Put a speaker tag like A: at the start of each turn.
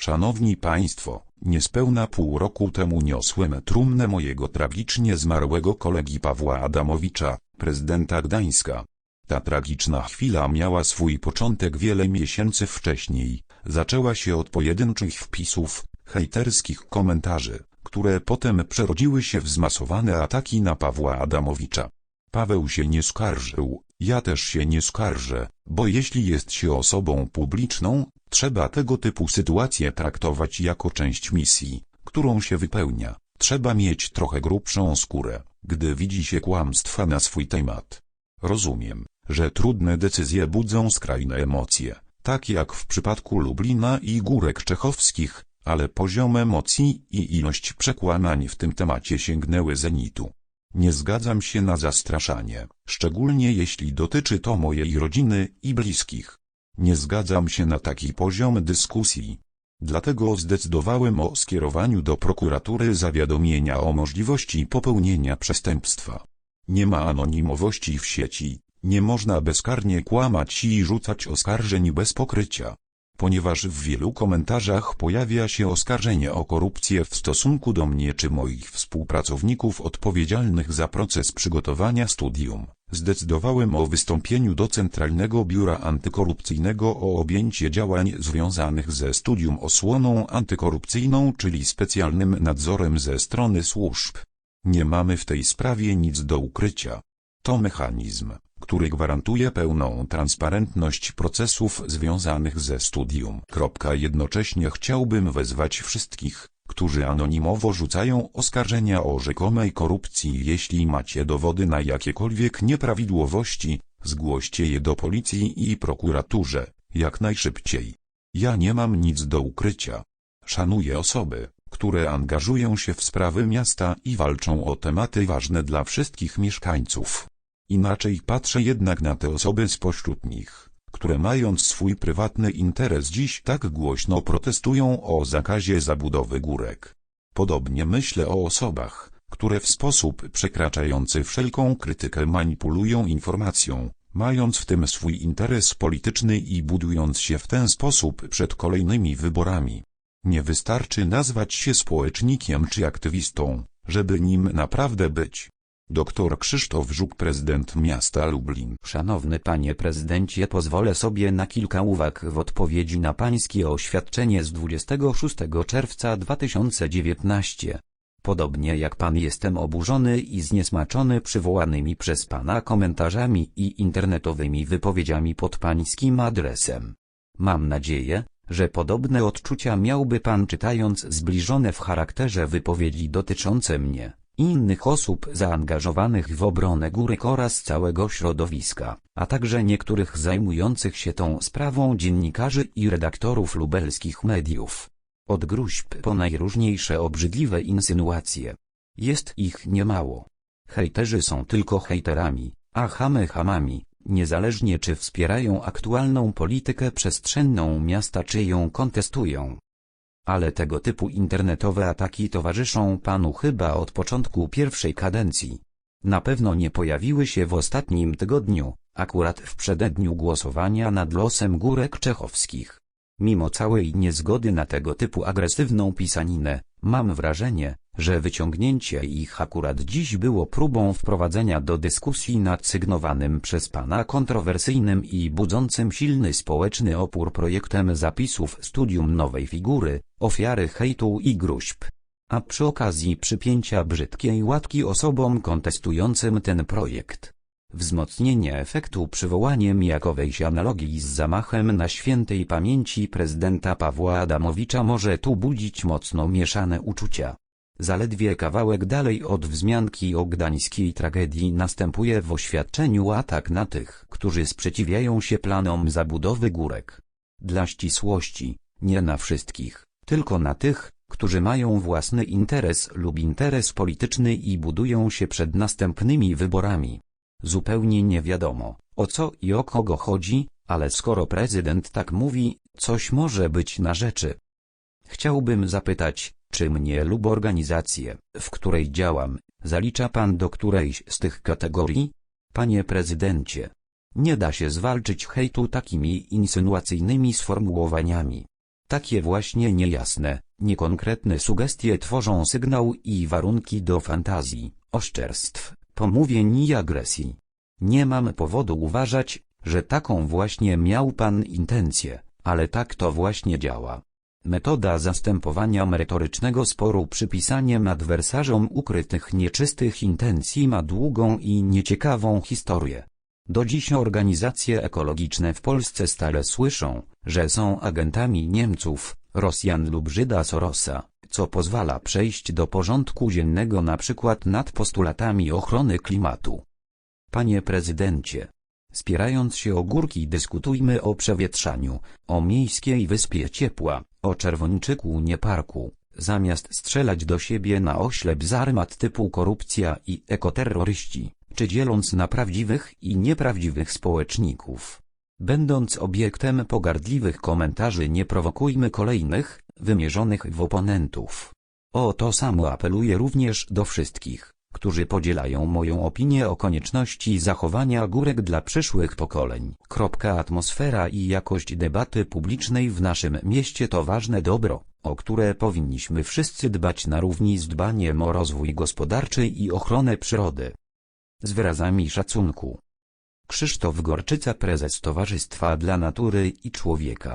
A: Szanowni Państwo, niespełna pół roku temu niosłem trumnę mojego tragicznie zmarłego kolegi Pawła Adamowicza, prezydenta Gdańska. Ta tragiczna chwila miała swój początek wiele miesięcy wcześniej. Zaczęła się od pojedynczych wpisów, hejterskich komentarzy, które potem przerodziły się w zmasowane ataki na Pawła Adamowicza. Paweł się nie skarżył, ja też się nie skarżę, bo jeśli jest się osobą publiczną, trzeba tego typu sytuacje traktować jako część misji, którą się wypełnia. Trzeba mieć trochę grubszą skórę, gdy widzi się kłamstwa na swój temat. Rozumiem, że trudne decyzje budzą skrajne emocje, tak jak w przypadku Lublina i Górek Czechowskich, ale poziom emocji i ilość przekłamań w tym temacie sięgnęły zenitu. Nie zgadzam się na zastraszanie, szczególnie jeśli dotyczy to mojej rodziny i bliskich. Nie zgadzam się na taki poziom dyskusji. Dlatego zdecydowałem o skierowaniu do prokuratury zawiadomienia o możliwości popełnienia przestępstwa. Nie ma anonimowości w sieci, nie można bezkarnie kłamać i rzucać oskarżeń bez pokrycia ponieważ w wielu komentarzach pojawia się oskarżenie o korupcję w stosunku do mnie czy moich współpracowników odpowiedzialnych za proces przygotowania studium. Zdecydowałem o wystąpieniu do Centralnego Biura Antykorupcyjnego o objęcie działań związanych ze studium osłoną antykorupcyjną czyli specjalnym nadzorem ze strony służb. Nie mamy w tej sprawie nic do ukrycia. To mechanizm, który gwarantuje pełną transparentność procesów związanych ze studium. Jednocześnie chciałbym wezwać wszystkich, którzy anonimowo rzucają oskarżenia o rzekomej korupcji. Jeśli macie dowody na jakiekolwiek nieprawidłowości, zgłoście je do policji i prokuraturze, jak najszybciej. Ja nie mam nic do ukrycia. Szanuję osoby, które angażują się w sprawy miasta i walczą o tematy ważne dla wszystkich mieszkańców. Inaczej patrzę jednak na te osoby spośród nich, które mając swój prywatny interes dziś tak głośno protestują o zakazie zabudowy górek. Podobnie myślę o osobach, które w sposób przekraczający wszelką krytykę manipulują informacją, mając w tym swój interes polityczny i budując się w ten sposób przed kolejnymi wyborami. Nie wystarczy nazwać się społecznikiem czy aktywistą, żeby nim naprawdę być. Dr Krzysztof Żuk, prezydent miasta Lublin.
B: Szanowny panie prezydencie, pozwolę sobie na kilka uwag w odpowiedzi na pańskie oświadczenie z 26 czerwca 2019. Podobnie jak pan jestem oburzony i zniesmaczony przywołanymi przez pana komentarzami i internetowymi wypowiedziami pod pańskim adresem. Mam nadzieję, że podobne odczucia miałby pan czytając zbliżone w charakterze wypowiedzi dotyczące mnie innych osób zaangażowanych w obronę górek oraz całego środowiska, a także niektórych zajmujących się tą sprawą dziennikarzy i redaktorów lubelskich mediów. Od gruźb po najróżniejsze obrzydliwe insynuacje. Jest ich niemało. Hejterzy są tylko hejterami, a chamy chamami, niezależnie czy wspierają aktualną politykę przestrzenną miasta czy ją kontestują. Ale tego typu internetowe ataki towarzyszą panu chyba od początku pierwszej kadencji. Na pewno nie pojawiły się w ostatnim tygodniu, akurat w przededniu głosowania nad losem górek czechowskich. Mimo całej niezgody na tego typu agresywną pisaninę, mam wrażenie, że wyciągnięcie ich akurat dziś było próbą wprowadzenia do dyskusji nad sygnowanym przez pana kontrowersyjnym i budzącym silny społeczny opór projektem zapisów studium nowej figury, ofiary hejtu i gruźb. A przy okazji przypięcia brzydkiej łatki osobom kontestującym ten projekt. Wzmocnienie efektu przywołaniem jakowejś analogii z zamachem na świętej pamięci prezydenta Pawła Adamowicza może tu budzić mocno mieszane uczucia. Zaledwie kawałek dalej od wzmianki o gdańskiej tragedii następuje w oświadczeniu atak na tych, którzy sprzeciwiają się planom zabudowy górek. Dla ścisłości, nie na wszystkich, tylko na tych, którzy mają własny interes lub interes polityczny i budują się przed następnymi wyborami. Zupełnie nie wiadomo, o co i o kogo chodzi, ale skoro prezydent tak mówi, coś może być na rzeczy. Chciałbym zapytać, czy mnie lub organizację, w której działam, zalicza pan do którejś z tych kategorii? Panie prezydencie, nie da się zwalczyć hejtu takimi insynuacyjnymi sformułowaniami. Takie właśnie niejasne, niekonkretne sugestie tworzą sygnał i warunki do fantazji, oszczerstw, pomówień i agresji. Nie mam powodu uważać, że taką właśnie miał pan intencję, ale tak to właśnie działa. Metoda zastępowania merytorycznego sporu przypisaniem adwersarzom ukrytych nieczystych intencji ma długą i nieciekawą historię. Do dziś organizacje ekologiczne w Polsce stale słyszą, że są agentami Niemców, Rosjan lub Żyda Sorosa, co pozwala przejść do porządku dziennego na przykład nad postulatami ochrony klimatu. Panie prezydencie, spierając się o górki dyskutujmy o przewietrzaniu, o miejskiej wyspie ciepła, o czerwończyku nie parku, zamiast strzelać do siebie na oślep z armat typu korupcja i ekoterroryści, czy dzieląc na prawdziwych i nieprawdziwych społeczników. Będąc obiektem pogardliwych komentarzy nie prowokujmy kolejnych, wymierzonych w oponentów. O to samo apeluję również do wszystkich, którzy podzielają moją opinię o konieczności zachowania górek dla przyszłych pokoleń. Atmosfera i jakość debaty publicznej w naszym mieście to ważne dobro, o które powinniśmy wszyscy dbać na równi z dbaniem o rozwój gospodarczy i ochronę przyrody. Z wyrazami szacunku. Krzysztof Gorczyca prezes Towarzystwa dla Natury i Człowieka